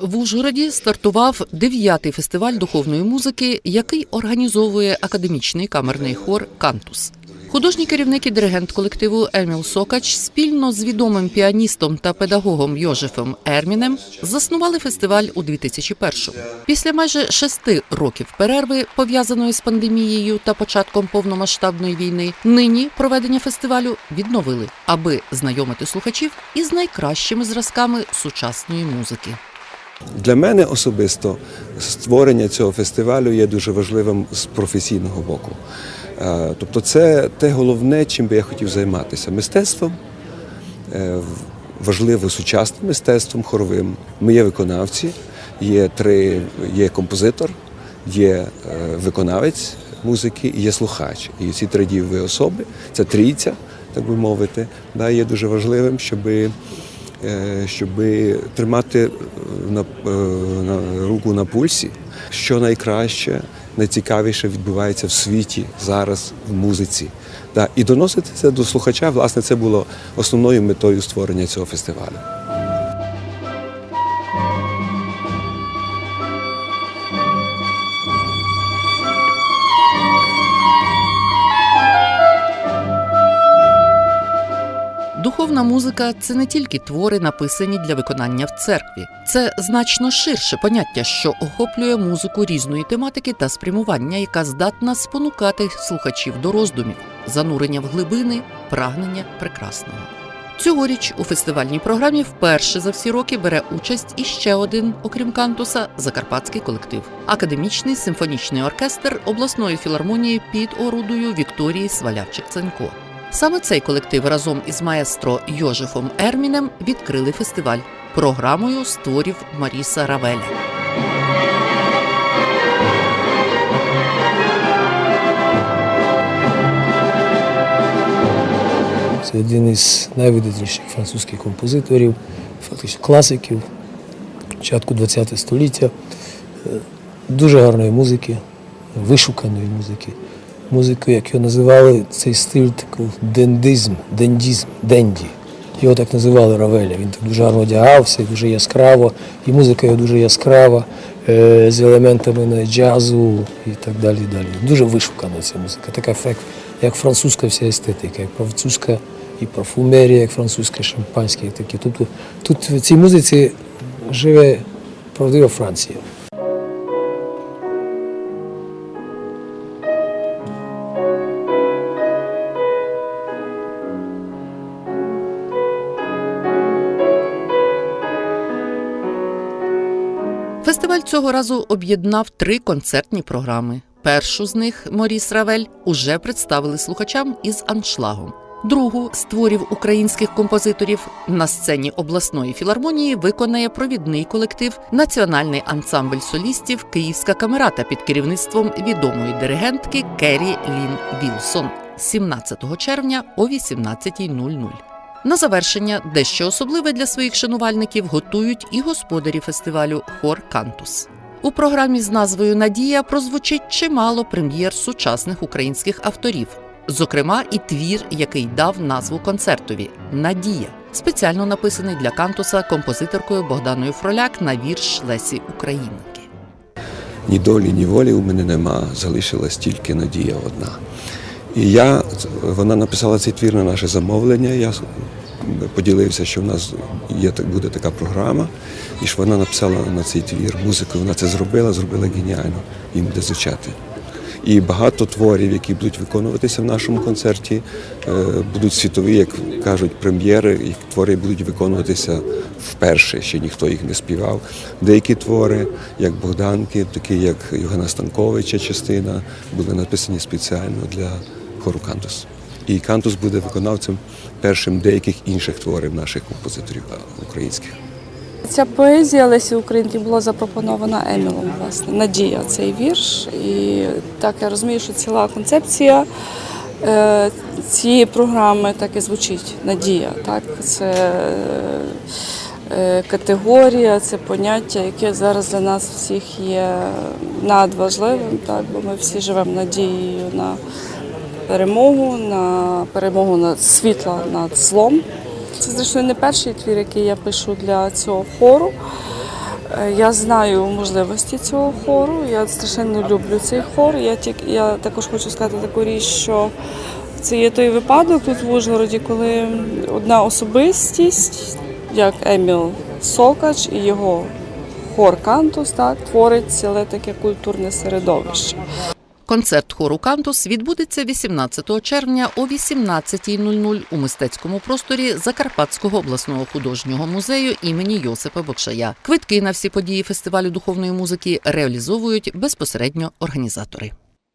В Ужгороді стартував дев'ятий фестиваль духовної музики, який організовує академічний камерний хор Кантус. Художній керівник і диригент колективу Еміл Сокач спільно з відомим піаністом та педагогом Йожефом Ермінем заснували фестиваль у 2001-му. Після майже шести років перерви, пов'язаної з пандемією та початком повномасштабної війни, нині проведення фестивалю відновили, аби знайомити слухачів із найкращими зразками сучасної музики. Для мене особисто створення цього фестивалю є дуже важливим з професійного боку. Е, Тобто, це те головне, чим би я хотів займатися мистецтвом, е, важливо сучасним мистецтвом, хоровим. Ми є виконавці, є три, є композитор, є е, виконавець музики є слухач. І ці три дієві особи, це трійця, так би мовити, да, є дуже важливим, щоби щоб тримати е, на, е, на руку на пульсі, що найкраще, найцікавіше відбувається в світі зараз в музиці. Да, і доносити це до слухача, власне, це було основною метою створення цього фестивалю. Духовна музика це не тільки твори, написані для виконання в церкві. Це значно ширше поняття, що охоплює музику різної тематики та спрямування, яка здатна спонукати слухачів до роздумів, занурення в глибини, прагнення прекрасного. Цьогоріч у фестивальній програмі вперше за всі роки бере участь іще один, окрім кантуса, закарпатський колектив академічний симфонічний оркестр обласної філармонії під орудою Вікторії Свалявчик-Ценько. Саме цей колектив разом із маестро Йожефом Ермінем відкрили фестиваль програмою з творів Маріса Равеля. Це один із найвидатніших французьких композиторів, фактично класиків початку ХХ століття. Е, Дуже гарної музики, вишуканої музики. Музику, як його називали, цей стиль такий дендизм, дендізм, денді. Його так називали Равеля. Він так дуже гарно одягався, дуже яскраво, і музика його дуже яскрава, е, з елементами джазу і так далі. далі. Дуже вишукана ця музика. Така ефект, як французька вся естетика, як французька і парфумерія, як французьке шампанське. і таке. Тобто тут в цій музиці живе правдива Франція. Фестиваль цього разу об'єднав три концертні програми. Першу з них Моріс Равель уже представили слухачам із аншлагом. Другу з творів українських композиторів на сцені обласної філармонії виконає провідний колектив Національний ансамбль солістів Київська камерата під керівництвом відомої диригентки Керрі Лін Вілсон 17 червня о 18.00. На завершення дещо особливе для своїх шанувальників готують і господарі фестивалю Хор Кантус. У програмі з назвою Надія прозвучить чимало прем'єр сучасних українських авторів, зокрема, і твір, який дав назву концертові Надія, спеціально написаний для кантуса композиторкою Богданою Фроляк на вірш Лесі Українки. Ні долі, ні волі у мене нема, залишилась тільки надія одна. І я, вона написала цей твір на наше замовлення. Я поділився, що в нас є буде така програма, і що вона написала на цей твір музику. Вона це зробила, зробила геніально. Їм буде звучати. І багато творів, які будуть виконуватися в нашому концерті, е, будуть світові, як кажуть, прем'єри. І твори будуть виконуватися вперше, ще ніхто їх не співав. Деякі твори, як Богданки, такі як Євгена Станковича, частина, були написані спеціально для хору Кантус. І Кантус буде виконавцем першим деяких інших творів наших композиторів е, українських. Ця поезія Лесі Українки була запропонована Емілом, власне, Надія цей вірш. І так я розумію, що ціла концепція е, цієї програми так і звучить Надія. Так? Це е, категорія, це поняття, яке зараз для нас всіх є надважливим, так? бо ми всі живемо надією на перемогу, на перемогу над світла над злом. Це зрештою не перший твір, який я пишу для цього хору. Е, Я знаю можливості цього хору. Я страшенно люблю цей хор. Я тільки я також хочу сказати таку річ, що це є той випадок тут в Ужгороді, коли одна особистість, як Еміл Сокач і його хор Кантус, так творить ціле таке культурне середовище. Концерт хору Кантус відбудеться 18 червня о 18.00 у мистецькому просторі Закарпатського обласного художнього музею імені Йосипа Бокшая. Квитки на всі події фестивалю духовної музики реалізовують безпосередньо організатори.